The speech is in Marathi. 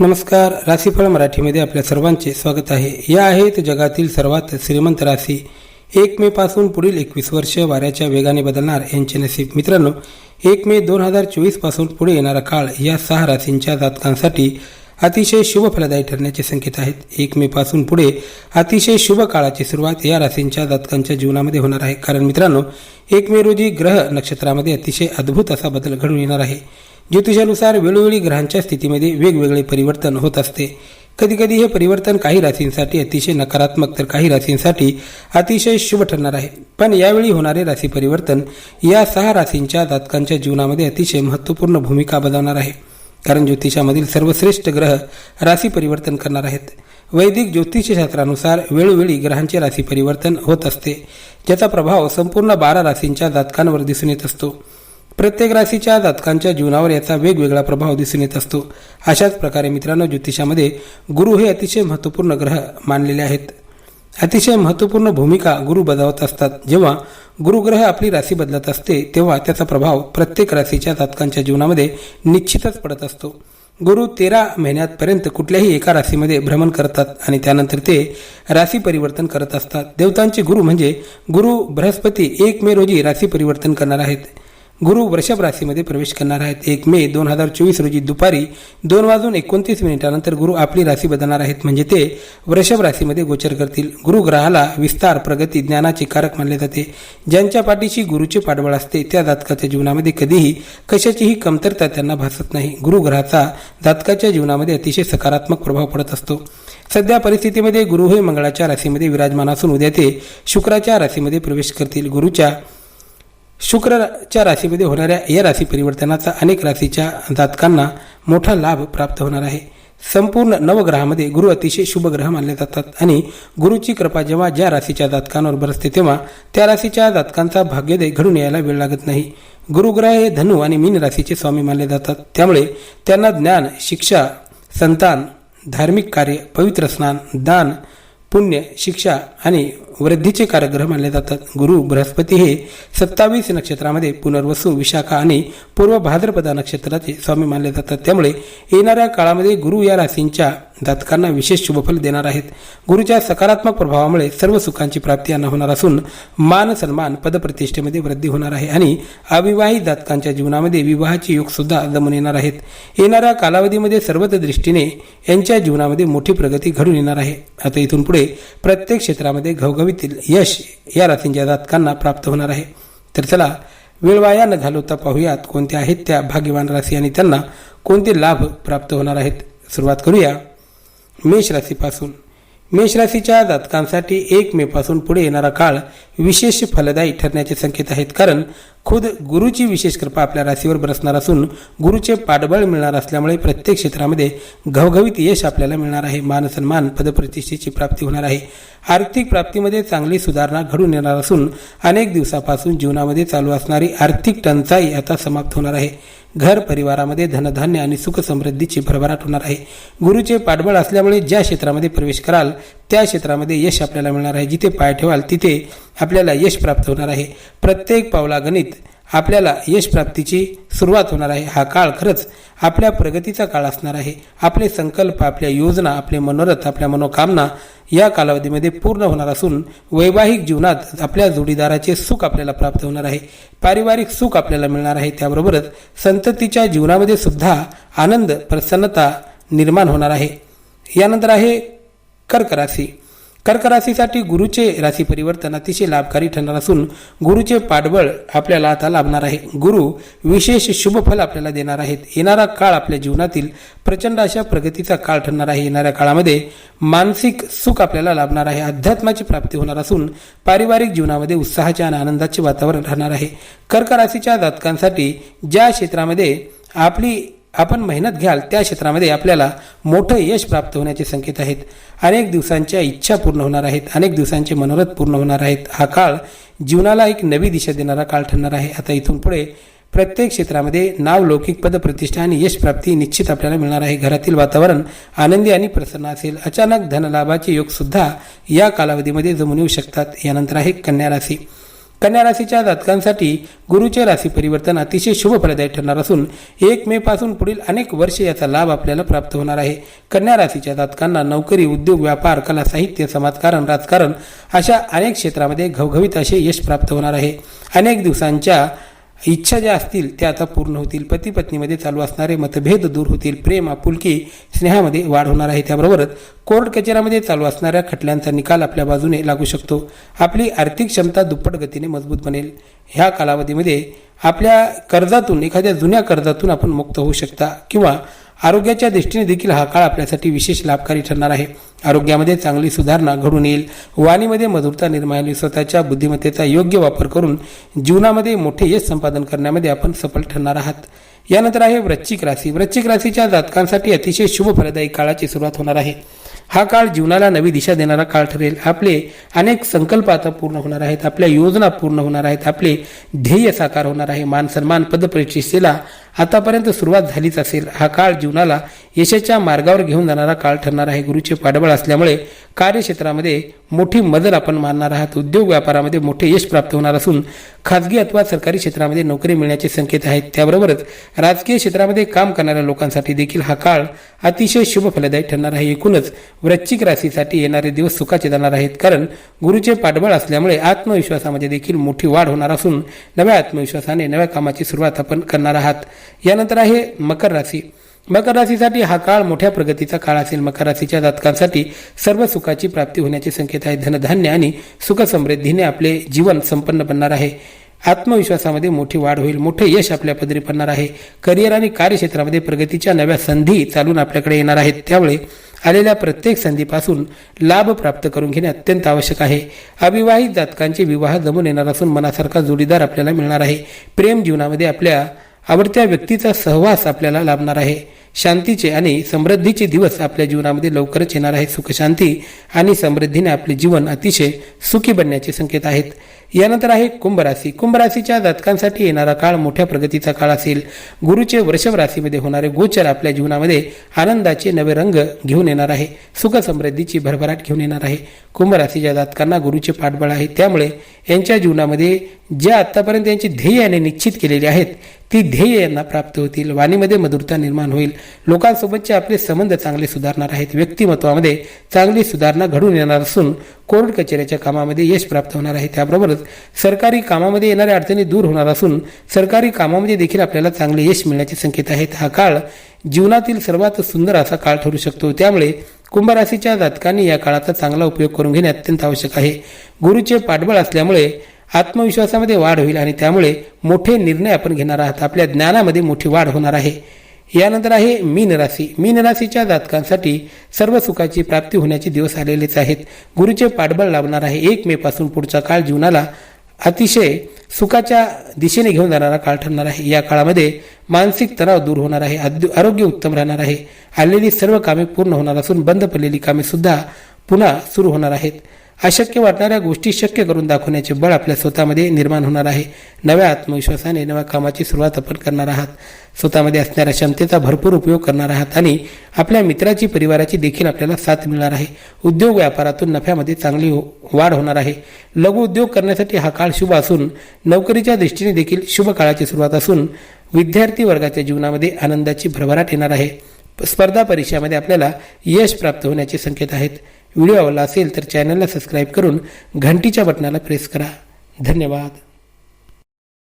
नमस्कार राशीफळ मराठीमध्ये आपल्या सर्वांचे स्वागत आहे. या आहेत जगातील सर्वात श्रीमंत राशी. एक मे पासून पुढील एकवीस वर्ष वाऱ्याच्या वेगाने बदलणार यांचे नसीब. मित्रांनो एक मे दोन हजार चोवीसपासून पुढे येणारा काळ या सहा राशींच्या जातकांसाठी अतिशय शुभ फलदायी ठरण्याचे संकेत आहेत. एक मे पासून पुढे अतिशय शुभ काळाची सुरुवात या राशींच्या जातकांच्या जीवनामध्ये होणार आहे. कारण मित्रांनो एक मे रोजी ग्रह नक्षत्रामध्ये अतिशय अद्भुत असा बदल घडून येणार आहे. ज्योतिषानुसार वेळोवेळी ग्रहांच्या स्थितीमध्ये वेगवेगळे परिवर्तन होत असते. कधीकधी हे परिवर्तन काही राशींसाठी अतिशय नकारात्मक तर काही राशींसाठी अतिशय शुभ ठरणार आहे. पण यावेळी होणारे राशी परिवर्तन या सहा राशींच्या जातकांच्या जीवनामध्ये अतिशय महत्त्वपूर्ण भूमिका बजावणार आहे. कारण ज्योतिषामधील सर्वश्रेष्ठ ग्रह राशी परिवर्तन करणार आहेत. वैदिक ज्योतिषशास्त्रानुसार वेळोवेळी ग्रहांचे राशी परिवर्तन होत असते. ज्याचा प्रभाव संपूर्ण बारा राशींच्या जातकांवर दिसून येत असतो. प्रत्येक राशीच्या जातकांच्या जीवनावर याचा वेगवेगळा प्रभाव दिसून येत असतो. अशाच प्रकारे मित्रांनो ज्योतिषामध्ये गुरु हे अतिशय महत्त्वपूर्ण ग्रह मानलेले आहेत. अतिशय महत्त्वपूर्ण भूमिका गुरु बजावत असतात. जेव्हा गुरुग्रह आपली राशी बदलत असते तेव्हा त्याचा प्रभाव प्रत्येक राशीच्या जातकांच्या जीवनामध्ये निश्चितच पडत असतो. गुरु तेरा महिन्यापर्यंत कुठल्याही एका राशीमध्ये भ्रमण करतात आणि त्यानंतर ते राशी परिवर्तन करत असतात. देवतांचे गुरु म्हणजे गुरु बृहस्पती एक मे रोजी राशी परिवर्तन करणार आहेत. गुरु वृषभ राशीमध्ये प्रवेश करणार आहेत. एक मे दोन हजार चोवीस रोजी दुपारी दोन वाजून एकोणतीस मिनिटानंतर गुरु आपली राशी बदलणार आहेत. म्हणजे ते वृषभ राशीमध्ये गोचर करतील. गुरु ग्रहाला विस्तार प्रगती ज्ञानाचे कारक मानले जाते. ज्यांच्या पाठीशी गुरुचे पाठबळ असते त्या जातकाच्या जीवनामध्ये कधीही कशाचीही कमतरता त्यांना भासत नाही. गुरुग्रहाचा जातकाच्या जीवनामध्ये अतिशय सकारात्मक प्रभाव पडत असतो. सध्या परिस्थितीमध्ये गुरु हे मंगळाच्या राशीमध्ये विराजमान असून उद्या ते शुक्राच्या राशीमध्ये प्रवेश करतील. गुरुच्या शुक्रच्या राशीमध्ये होणाऱ्या या राशी परिवर्तनाचा अनेक राशीच्या जातकांना मोठा लाभ प्राप्त होणार आहे. संपूर्ण नवग्रहामध्ये गुरु अतिशय शुभ ग्रह मानले जातात आणि गुरुची कृपा जेव्हा ज्या राशीच्या जातकांवर बरसते तेव्हा त्या राशीच्या जातकांचा भाग्योदय घडून यायला वेळ लागत नाही. गुरुग्रह हे धनु आणि मीन राशीचे स्वामी मानले जातात. त्यामुळे त्यांना ज्ञान शिक्षा संतान धार्मिक कार्य पवित्र स्नान दान पुण्य शिक्षा आणि वृद्धीचे कार्यग्रह मानले जातात. गुरु बृहस्पती हे सत्तावीस नक्षत्रामध्ये पुनर्वसू विशाखा आणि पूर्व भाद्रपदा नक्षत्राचे स्वामी मानले जातात. त्यामुळे येणाऱ्या काळामध्ये गुरु या राशींच्या जातकांना विशेष शुभफल देणार आहेत. गुरुच्या सकारात्मक प्रभावामुळे सर्व सुखांची प्राप्ती यांना होणार असून मान सन्मान पदप्रतिष्ठेमध्ये वृद्धी होणार आहे आणि अविवाहित जातकांच्या जीवनामध्ये विवाहाचे योग सुद्धा जमून येणार आहेत. येणाऱ्या कालावधीमध्ये सर्वच दृष्टीने यांच्या जीवनामध्ये मोठी प्रगती घडून येणार आहे. आता इथून पुढे प्रत्येक क्षेत्रामध्ये घवघवीतील यश या राशींच्या जातकांना प्राप्त होणार आहे. तर चला वेळ वाया न घालवता पाहूयात कोणत्या आहेत त्या भाग्यवान राशी आणि त्यांना कोणते लाभ प्राप्त होणार आहेत. सुरुवात करूया. मेष राशीपासून. मेष राशीच्या जातकांसाठी एक मेपासून पुढे येणारा काळ विशेष फलदायी ठरण्याचे संकेत आहेत. कारण खुद गुरुची विशेष कृपा आपल्या राशीवर बरसणार असून गुरुचे पाठबळ मिळणार असल्यामुळे प्रत्येक क्षेत्रामध्ये घवघवीत यश आपल्याला मिळणार आहे. मान सन्मान पदप्रतिष्ठेची प्राप्ती होणार आहे. आर्थिक प्राप्तीमध्ये चांगली सुधारणा घडून येणार असून अनेक दिवसापासून जीवनामध्ये चालू असणारी आर्थिक टंचाई आता समाप्त होणार आहे. घर परिवारामध्ये धनधान्य आणि सुख समृद्धीची भरभराट होणार आहे. गुरुचे पाठबळ असल्यामुळे ज्या क्षेत्रामध्ये प्रवेश कराल त्या क्षेत्रामध्ये यश आपल्याला मिळणार आहे. जिथे पाय ठेवाल तिथे आपल्याला यश प्राप्त होणार आहे. प्रत्येक पावलागणित आपल्याला यश प्राप्तीची सुरुवात होणार आहे. हा काळ खरंच आपल्या प्रगतीचा काळ असणार आहे. आपले संकल्प आपल्या योजना आपले मनोरथ आपल्या मनोकामना या कालावधीमध्ये पूर्ण होणार असून वैवाहिक जीवनात आपल्या जोडीदाराचे सुख आपल्याला प्राप्त होणार आहे. पारिवारिक सुख आपल्याला मिळणार आहे. त्याबरोबरच संततीच्या जीवनामध्ये सुद्धा आनंद प्रसन्नता निर्माण होणार आहे. यानंतर आहे कर्क राशी. कर्क राशीसाठी गुरुचे राशी परिवर्तन अतिशय लाभकारी ठरणार असून गुरुचे पाठबळ आपल्याला आता लाभणार आहे. गुरु विशेष शुभ फल आपल्याला देणार आहेत. येणारा काळ आपल्या जीवनातील प्रचंड अशा प्रगतीचा काळ ठरणार आहे. येणाऱ्या काळामध्ये मानसिक सुख आपल्याला लाभणार आहे. अध्यात्माची प्राप्ती होणार असून पारिवारिक जीवनामध्ये उत्साहाचे आणि आनंदाचे वातावरण राहणार आहे. कर्क राशीच्या जातकांसाठी ज्या क्षेत्रामध्ये आपली आपण मेहनत घ्याल त्या क्षेत्रामध्ये आपल्याला मोठं यश प्राप्त होण्याचे संकेत आहेत. अनेक दिवसांच्या इच्छा पूर्ण होणार आहेत. अनेक दिवसांचे मनोरथ पूर्ण होणार आहेत. हा काळ जीवनाला एक नवी दिशा देणारा काळ ठरणार आहे. आता इथून पुढे प्रत्येक क्षेत्रामध्ये नाव लौकिक पद प्रतिष्ठा आणि यश प्राप्ती निश्चित आपल्याला मिळणार आहे. घरातील वातावरण आनंदी आणि प्रसन्न असेल. अचानक धनलाभाचे योग सुद्धा या कालावधीमध्ये जमून येऊ शकतात. यानंतर आहे कन्या राशी. कन्या राशीच्या जातकांसाठी गुरुचे राशी परिवर्तन अतिशय शुभ ठरणार असून एक मे पासून पुढील अनेक वर्ष याचा लाभ आपल्याला प्राप्त होणार आहे. कन्या राशीच्या जातकांना नोकरी उद्योग व्यापार कला साहित्य समाजकारण राजकारण अशा अनेक क्षेत्रामध्ये घवघवीत असे यश प्राप्त होणार आहे. अनेक दिवसांच्या इच्छा ज्या असतील त्या आता पूर्ण होतील. पती पत्नीमध्ये चालू असणारे मतभेद दूर होतील. प्रेम आपुलकी स्नेहामध्ये वाढ होणार आहे. त्याबरोबरच कोर्ट कचेऱ्यामध्ये चालू असणाऱ्या खटल्यांचा निकाल आपल्या बाजूने लागू शकतो. आपली आर्थिक क्षमता दुप्पट गतीने मजबूत बनेल. ह्या कालावधीमध्ये आपल्या कर्जातून एखाद्या जुन्या कर्जातून आपण मुक्त होऊ शकता किंवा आरोग्याच्या दृष्टीने देखील हा काळ आपल्यासाठी विशेष लाभकारी ठरणार आहे. आरोग्यामध्ये चांगली सुधारणा घडून येईल. वाणीमध्ये मधुरता निर्माण स्वतःच्या बुद्धिमत्तेचा योग्य वापर करून जीवनामध्ये मोठे यश संपादन करण्यामध्ये आपण सफल ठरणार आहात. यानंतर आहे वृश्चिक राशी. वृश्चिक राशीच्या जातकांसाठी अतिशय शुभ फलदायी काळाची सुरुवात होणार आहे. हा काळ जीवनाला नवी दिशा देणारा काळ ठरेल. आपले अनेक संकल्प आता पूर्ण होणार आहेत. आपल्या योजना पूर्ण होणार आहेत. आपले ध्येय साकार होणार आहे. मान सन्मान पदप्रतिष्ठेला आतापर्यंत सुरुवात झालीच असेल. हा काळ जीवनाला यशाच्या मार्गावर घेऊन जाणारा काळ ठरणार आहे. गुरुचे पाठबळ असल्यामुळे कार्यक्षेत्रामध्ये मोठी मदत आपण मानणार आहात. उद्योग व्यापारामध्ये मोठे यश प्राप्त होणार असून खाजगी अथवा सरकारी क्षेत्रामध्ये नोकरी मिळण्याचे संकेत आहेत. त्याबरोबरच राजकीय क्षेत्रामध्ये काम करणाऱ्या लोकांसाठी देखील हा काळ अतिशय शुभ फलदायी ठरणार आहे. एकूणच वृश्चिक राशीसाठी येणारे दिवस सुखाचे जाणार आहेत. कारण गुरुचे पाठबळ असल्यामुळे आत्मविश्वासामध्ये देखील मोठी वाढ होणार असून नव्या आत्मविश्वासाने नव्या कामाची सुरुवात आपण करणार आहात. यानंतर आहे मकर राशी. मकर राशीसाठी हा काळ मोठ्या प्रगतीचा काळ असेल. मकर राशीच्या जातकांसाठी सर्व सुखाची प्राप्ती होण्याचे संकेत आहेत धनधान्य आणि सुख समृद्धीने आपले जीवन संपन्न बनणार आहे. आत्मविश्वासामध्ये मोठी वाढ होईल. मोठे यश आपल्या पदरी पडणार आहे. करिअर आणि कार्यक्षेत्रामध्ये प्रगतीच्या नव्या संधी चालून आपल्याकडे येणार आहेत. त्यामुळे आलेल्या प्रत्येक संधीपासून लाभ प्राप्त करून घेणे अत्यंत आवश्यक आहे. अविवाहित जातकांचे विवाह जमून येणार असून मनासारखा जोडीदार आपल्याला मिळणार आहे. प्रेम जीवनामध्ये आपल्या आवडत्या व्यक्तीचा सहवास आपल्याला लाभणार आहे. शांतीचे आणि समृद्धीचे दिवस आपल्या जीवनामध्ये लवकरच येणार आहे. सुखशांती आणि समृद्धीने आपले जीवन अतिशय सुखी बनण्याचे संकेत आहेत. यानंतर आहे कुंभ राशी कुंभ राशीच्या जातकांसाठी येणारा काळ मोठ्या प्रगतीचा काळ असेल. गुरुचे वृषभ राशीमध्ये होणारे गोचर आपल्या जीवनामध्ये आनंदाचे नवे रंग घेऊन येणार आहे. सुख समृद्धीची भरभराट घेऊन येणार आहे. कुंभ राशीच्या जातकांना गुरुचे पाठबळ आहे. त्यामुळे यांच्या जीवनामध्ये ज्या आतापर्यंत यांची ध्येय याने निश्चित केलेली आहेत ती ध्येय यांना प्राप्त होतील. वाणीमध्ये मधुरता निर्माण होईल. लोकांसोबतचे आपले संबंध चांगले सुधारणार आहेत. व्यक्तिमत्वामध्ये चांगली सुधारणा घडून येणार असून कोर्ट कचेऱ्याच्या कामामध्ये यश प्राप्त होणार आहे. त्याबरोबरच सरकारी कामामध्ये येणाऱ्या अडचणी दूर होणार असून सरकारी कामामध्ये देखील आपल्याला चांगले यश मिळण्याचे संकेत आहेत. हा काळ जीवनातील सर्वात सुंदर असा काळ ठरू शकतो. त्यामुळे कुंभराशीच्या जातकांनी या काळाचा चांगला उपयोग करून घेणे अत्यंत आवश्यक आहे. गुरुचे पाठबळ असल्यामुळे आत्मविश्वासामध्ये वाढ होईल आणि त्यामुळे मोठे निर्णय आपण घेणार आहात. आपल्या ज्ञानामध्ये मोठी वाढ होणार आहे. यानंतर आहे मीन राशी. मीन राशीच्या जातकांसाठी सर्व सुखाची प्राप्ती होण्याचे दिवस आलेलेच आहेत. गुरुचे पाठबळ लाभणार आहे. एक मे पासून पुढचा काळ जीवनाला अतिशय सुखाच्या दिशेने घेऊन जाणारा काळ ठरणार आहे. या काळामध्ये मानसिक तणाव दूर होणार आहे. आरोग्य उत्तम राहणार आहे. आलेली सर्व कामे पूर्ण होणार असून बंद पडलेली कामे सुद्धा पुन्हा सुरू होणार आहेत. अशक्य वाटणाऱ्या गोष्टी शक्य करून दाखवण्याचे बळ आपल्या स्वतःमध्ये निर्माण होणार आहे. नव्या आत्मविश्वासाने नव्या कामाची सुरुवात आपण करणार आहात. स्वतःमध्ये असणाऱ्या क्षमतेचा भरपूर उपयोग करणार आहात आणि आपल्या मित्राची परिवाराची देखील आपल्याला साथ मिळणार आहे. उद्योग व्यापारातून नफ्यामध्ये चांगली हो- वाढ होणार आहे. लघु उद्योग करण्यासाठी हा काळ शुभ असून नोकरीच्या दृष्टीने देखील शुभ काळाची सुरुवात असून विद्यार्थी वर्गाच्या जीवनामध्ये आनंदाची भरभराट येणार आहे. स्पर्धा परीक्षामध्ये आपल्याला यश प्राप्त होण्याचे संकेत आहेत. व्हिडिओ आवडला असेल तर चॅनलला सबस्क्राईब करून घंटीच्या बटनाला प्रेस करा. धन्यवाद.